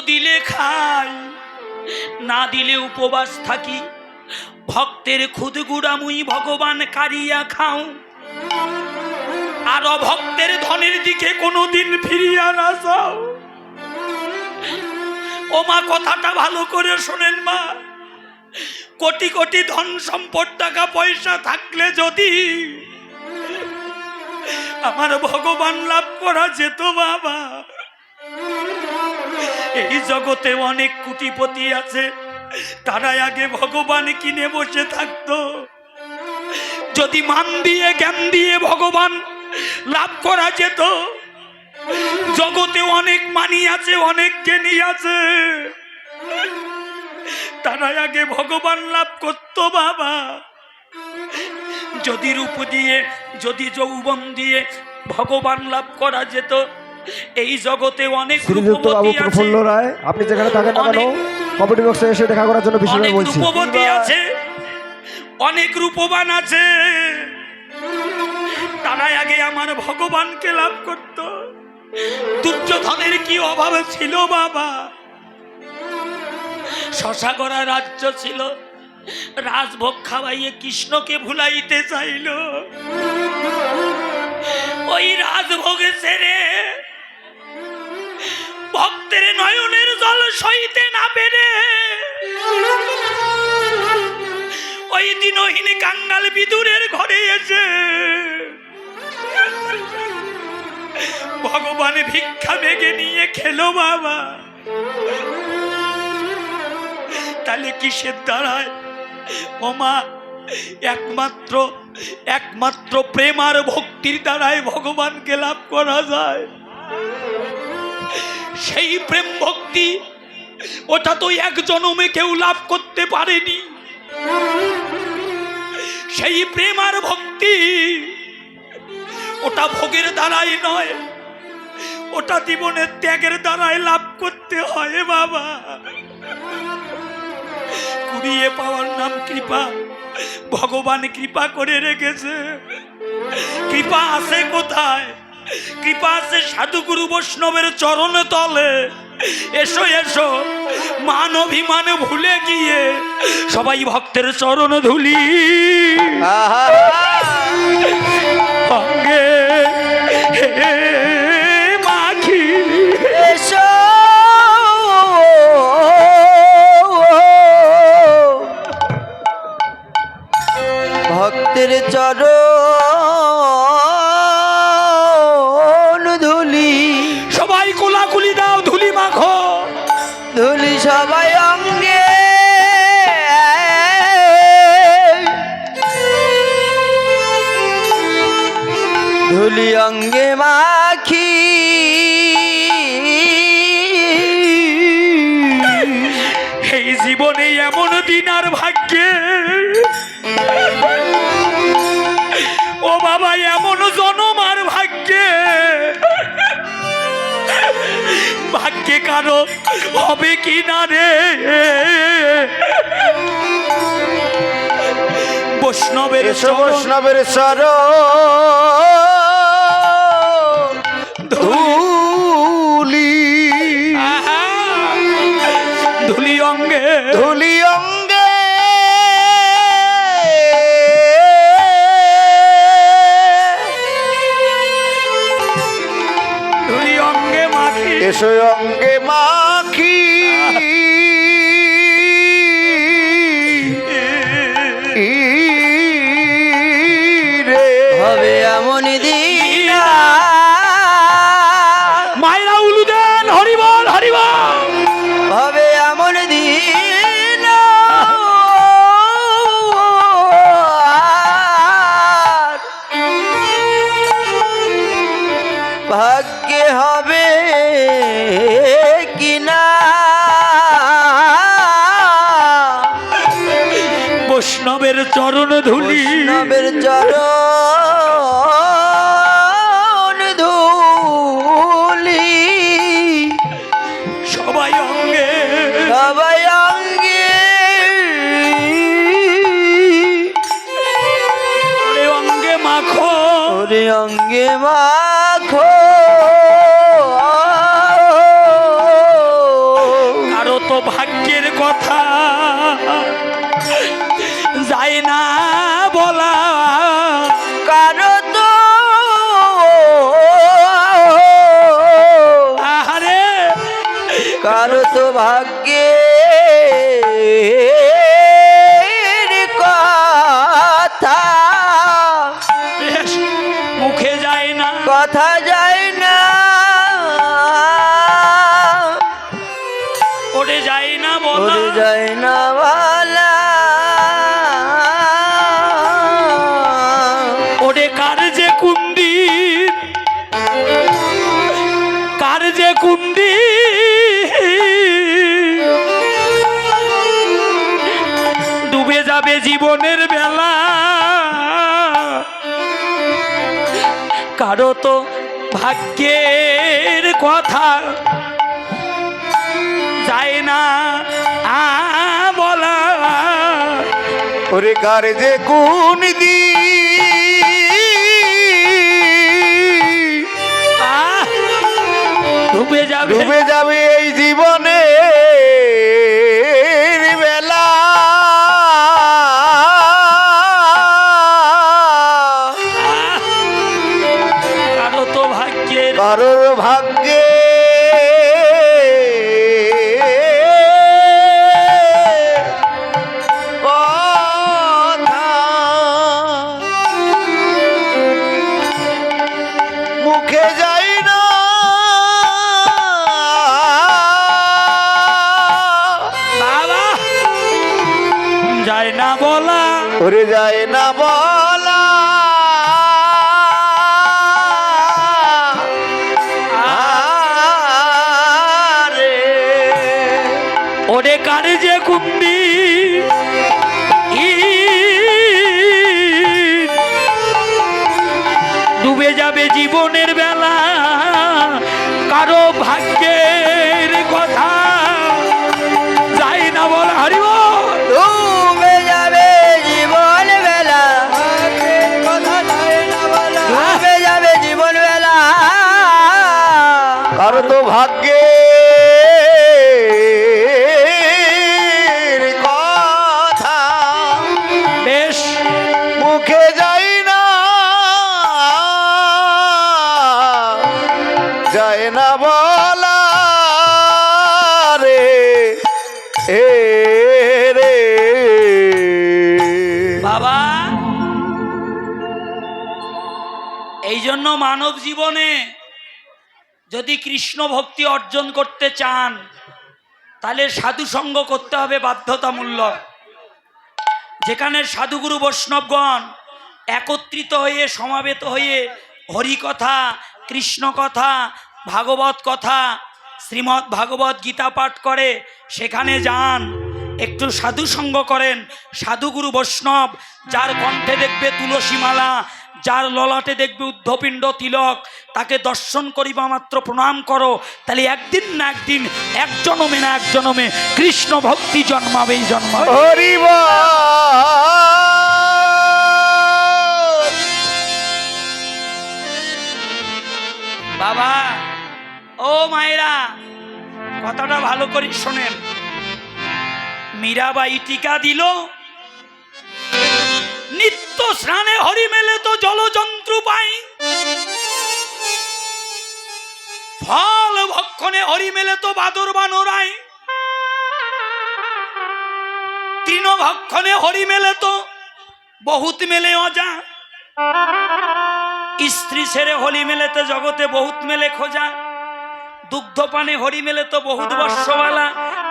দিলে খাই, না দিলে উপবাস থাকি। ভক্তের খুদগুড়ামুই ভগবান কারিয়া খাও। আর অভক্তের ধনের দিকে কোনোদিন ফিরিয়া না যাও। ও মা, কথাটা ভালো করে শোনেন মা। কোটি কোটি ধন সম্পদ, টাকা পয়সা থাকলে যদি আমার ভগবান লাভ করা যেত বাবা। এই জগতে অনেক কুটিপতি আছে। তারা আগে ভগবান কিনে বসে থাকতো। যদি মান দিয়ে, জ্ঞান দিয়ে ভগবান লাভ করা যেত, জগতে অনেক মানি আছে, অনেক জ্ঞানী আছে। তারা আগে ভগবান লাভ করতো, বাবা। যদি রূপ দিয়ে, যদি যৌবন দিয়ে ভগবান লাভ করা যেত এই জগতে অনেক শ্রীযুক্ত বাবু প্রফুল্ল রায় আপনি যেখানে থাকেন না কেন কমেডি বক্সে এসে দেখা করার জন্য বিশেষভাবে বলছি। রূপবতী আছে। অনেক রূপবান আছে। তারা আগে আমার ভগবানকে লাভ করত। দুর্যোধনের কি অভাব ছিল বাবা? শশাগড়া রাজ্য ছিল। রাজভোগ খাওয়াইয়ে কৃষ্ণকে ভুলাইতে চাইল। ওই রাজভোগে ছেড়ে ভক্তের নয়নের জল সইতে না পেরে। ওই দিনহীন কাঙ্গাল বিদুরের ঘরে এসে ভগবান ভিক্ষা বেগে নিয়ে খেলো বাবা। তাহলে কিসের দ্বারায়? ওমা একমাত্র একমাত্র প্রেম আর ভক্তির দ্বারাই ভগবানকে লাভ করা যায়। সেই প্রেম ভক্তি, ওটা তো এক জনমে কেউ লাভ করতে পারেনি। সেই প্রেম আর ভক্তি, ওটা ভোগের দ্বারাই নয়, ওটা জীবনের ত্যাগের দ্বারাই লাভ করতে হয় বাবা। কুড়িয়ে পাওয়ার নাম কৃপা, ভগবান কৃপা করে রেখেছে। কৃপা আছে কোথায়? কৃপা আছে সাধুগুরু বৈষ্ণবের চরণ তলে। এসো এসো মান অভিমান ভুলে গিয়ে সবাই ভক্তের চরণ ধুলি। অঙ্গে হে মাখি। এসো। ভক্তের চরণ ভাগ্যে ও বাবা এমন জনম আর ভাগ্যে। ভাগ্যে কারও হবে কি না রে? বৈষ্ণবের বৈষ্ণবের চরণ। ধুলি। ধুলি অঙ্গে। ধুলি অঙ্গে। এসো অঙ্গে মাখি ওরে অঙ্গে মাখো। তো ভাগ্যের কথা যায় না বলা। কারও তো আহারে। কারও তো ভাগ্যে যে কুন্দি ডুবে যাবে জীবনের বেলা। কারও তো ভাগ্যের কথা যায় না বলা। ওরে কার যে কোন ডুবে যাবে ওরে যায় না বলা। না বলা রে, এ রে। বাবা এই জন্য মানব জীবনে যদি কৃষ্ণ ভক্তি অর্জন করতে চান, তাহলে সাধু সঙ্গ করতে হবে বাধ্যতামূলক। যেখানে সাধুগুরু বৈষ্ণবগণ একত্রিত হয়ে, সমাবেত হয়ে হরি কথা কৃষ্ণ কথা ভাগবত কথা শ্রীমৎ ভাগবত গীতা পাঠ করে সেখানে যান একটু সাধু সঙ্গ করেন সাধুগুরু বৈষ্ণব যার কণ্ঠে দেখবে তুলসী মালা যার ললাটে দেখবে উদ্ধপিণ্ড তিলক তাকে দর্শন করিবা মাত্র প্রণাম করো তাহলে একদিন না একদিন এক জনমে না এক জনমে কৃষ্ণ ভক্তি জন্মাবেই জন্মাবে বাবা ও মায়েরা, কথাটা ভালো করে শোনেন। মীরাবাই টিকা দিল। নিত্য স্নানে হরি মেলে তো জলযন্ত্র পাই। ফল ভক্ষণে হরি মেলে তো বাদর বানরাই। তৃণ ভক্ষণে হরি মেলে তো বহুত মেলে অজা। স্ত্রী ছেড়ে হলি মেলেতে জগতে বহুত মেলে খোঁজা। দুগ্ধ পানে হরি মেলে তো বহুত বর্ষবালা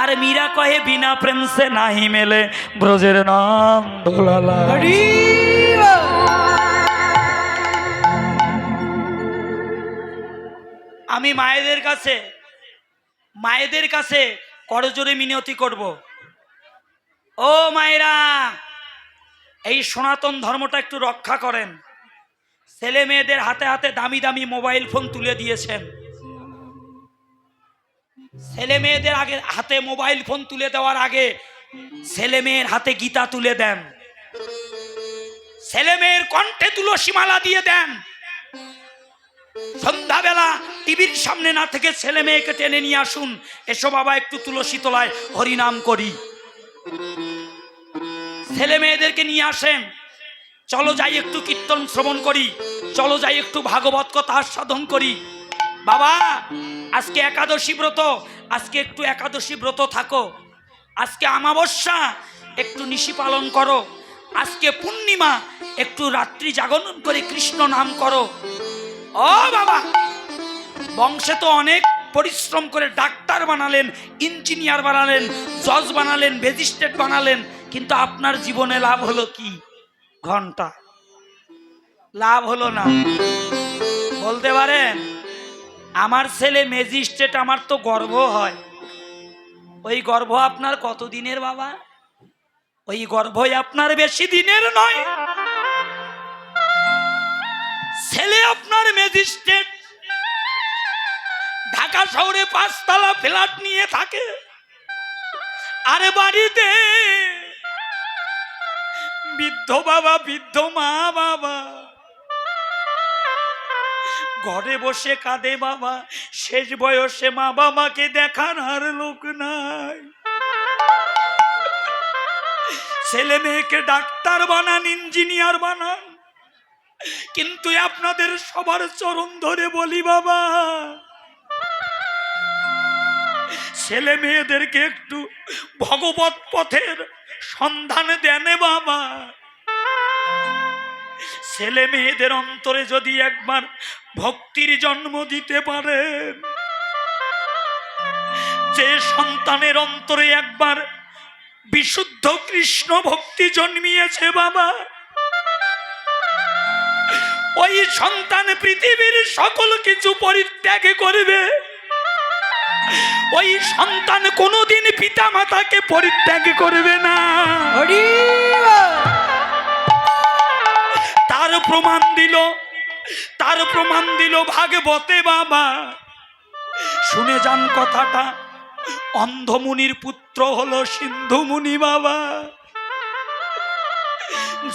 আর মীরা কহে বিনা প্রেম সে নাহি মেলে। ব্রজের নাম দোলালা। আমি মায়েদের কাছে মায়েদের কাছে করজোরে মিনতি করব। ও মায়েরা এই সনাতন ধর্মটা একটু রক্ষা করেন। ছেলে মেয়েদের হাতে হাতে দামি দামি মোবাইল ফোন তুলে দিয়েছেন। ছেলে মেয়েদের আগে হাতে মোবাইল ফোন তুলে দেওয়ার আগে ছেলে মেয়ের হাতে গীতা তুলে দেন। ছেলে মেয়ের কণ্ঠে তুলসী মালা দিয়ে দেন। সন্ধ্যাবেলা টিভির সামনে না থেকে ছেলে মেয়েকে টেনে নিয়ে আসুন। এসো বাবা, একটু তুলসী তলায় হরিনাম করি। ছেলে মেয়েদেরকে নিয়ে আসেন। চলো যাই একটু কীর্তন শ্রবণ করি। চলো যাই একটু ভাগবত কথা আস্বাদন করি। বাবা, আজকে একাদশী ব্রত। আজকে একটু একাদশী ব্রত থাকো। আজকে আমাবস্যা, একটু নিশি পালন করো। আজকে পূর্ণিমা, একটু রাত্রি জাগরণ করে কৃষ্ণ নাম করো। ও বাবা, বংশে তো অনেক পরিশ্রম করে ডাক্তার বানালেন, ইঞ্জিনিয়ার বানালেন, জজ বানালেন, ম্যাজিস্ট্রেট বানালেন, কিন্তু আপনার জীবনে লাভ হলো কি? ঘণ্টা। লাভ হলো না। বলতে পারেন? আমার ছেলে ম্যাজিস্ট্রেট, আমার তো গর্ব হয়। ওই গর্ব আপনার কত দিনের বাবা? ওই গর্ভই আপনার বেশি দিনের নয়। ছেলে আপনার ম্যাজিস্ট্রেট। ঢাকা শহরে পাঁচতলা ফ্ল্যাট নিয়ে থাকে। আরে বাড়িতে বৃদ্ধ বাবা, বৃদ্ধ মা বাবা। ঘরে বসে কাঁদে বাবা। শেষ বয়সে মা বাবাকে দেখার আর লোক নাই। ছেলে মেয়েকে ডাক্তার বানান, ইঞ্জিনিয়ার বানান। কিন্তু আপনাদের সবার চরণ ধরে বলি বাবা, ছেলে মেয়েদেরকে একটু ভগবত পথের সন্ধান দেন বাবা। ছেলে মেয়েদের অন্তরে যদি একবার ভক্তির জন্ম দিতে পারেন যে সন্তানের অন্তরে একবার বিশুদ্ধ কৃষ্ণ ভক্তি জন্মিয়েছে বাবা, ওই সন্তান পৃথিবীর সকল কিছু পরিত্যাগ করবে। ওই সন্তান কোনোদিন পিতা মাতাকে পরিত্যাগ করবে না। তার প্রমাণ দিল, তার প্রমাণ দিল ভাগবতে বাবা। শুনে যান কথাটা, অন্ধমুনির পুত্র হলো সিন্ধু মুনি বাবা।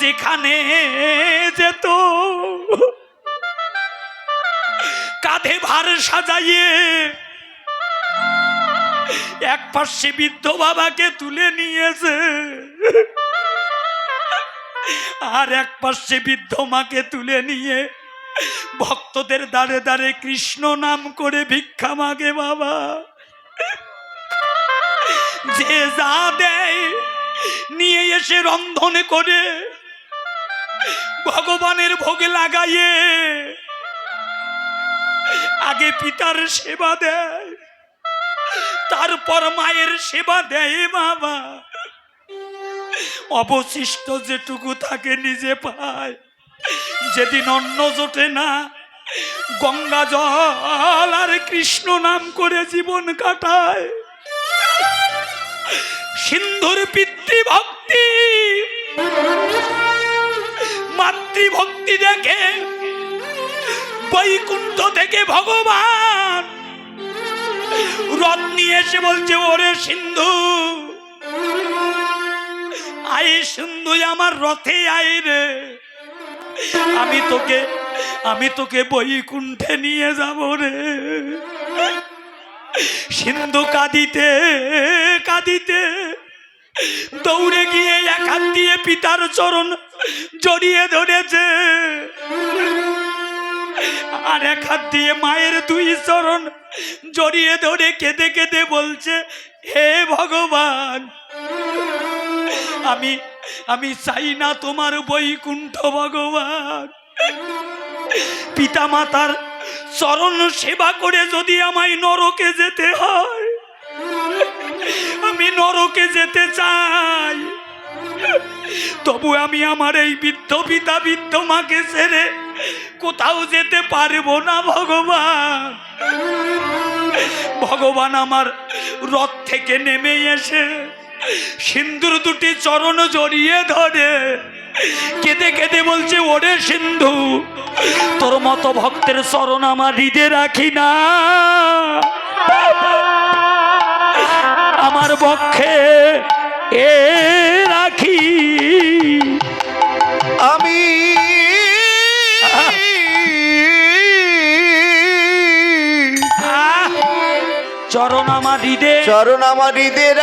যেখানে যেত, কাঁধে ভার সাজাইয়ে এক পাশে বৃদ্ধ বাবাকে তুলে নিয়েছে। আর এক পাশে বৃদ্ধ মাকে তুলে নিয়ে ভক্তদের দাঁড়ে দাঁড়ে কৃষ্ণ নাম করে ভিক্ষা মাগে বাবা। যে যা দেয় নিয়ে এসে রন্ধনে করে ভগবানের ভোগে লাগাইয়ে আগে পিতার সেবা দেয়, তারপর মায়ের সেবা দেয় বাবা। অবশিষ্ট যেটুকু থাকে নিজে পায়, যেদিন অন্ন জোটে না, গঙ্গা জল আর কৃষ্ণ নাম করে জীবন কাটায়। সিন্ধুর পিতৃভক্তি, মাতৃভক্তি দেখে, বৈকুণ্ঠ থেকে ভগবান, রথ নিয়ে এসে বলছে, ওরে সিন্ধু আই সিন্ধু আমার রথে আই রে। আমি তোকে আমি তোকে বৈকুণ্ঠে নিয়ে যাব রে। সিন্ধু কাঁদিতে কাঁদিতে দৌড়ে গিয়ে এক হাত দিয়ে পিতার চরণ জড়িয়ে ধরেছে। আর এক হাত দিয়ে মায়ের দুই চরণ জড়িয়ে ধরে কেঁদে কেঁদে বলছে, হে ভগবান আমি আমি চাই না তোমার বৈকুণ্ঠ ভগবান। পিতা মাতার চরণ সেবা করে যদি আমায় নরকে যেতে হয়, আমি নরকে যেতে চাই। তবু আমি আমার এই বৃদ্ধ পিতা বৃদ্ধ মাকে ছেড়ে কোথাও যেতে পারব না ভগবান। ভগবান আমার রথ থেকে নেমে এসে সিন্ধুর দুটি চরণ জড়িয়ে ধরে। কেঁদে কেঁদে বলছে, ওরে সিন্ধু, তোর মতো ভক্তের চরণ আমার হৃদে রাখি না। আমার পক্ষে এ রাখি চরণ আমার হৃদয় চরণ আমার হৃদয়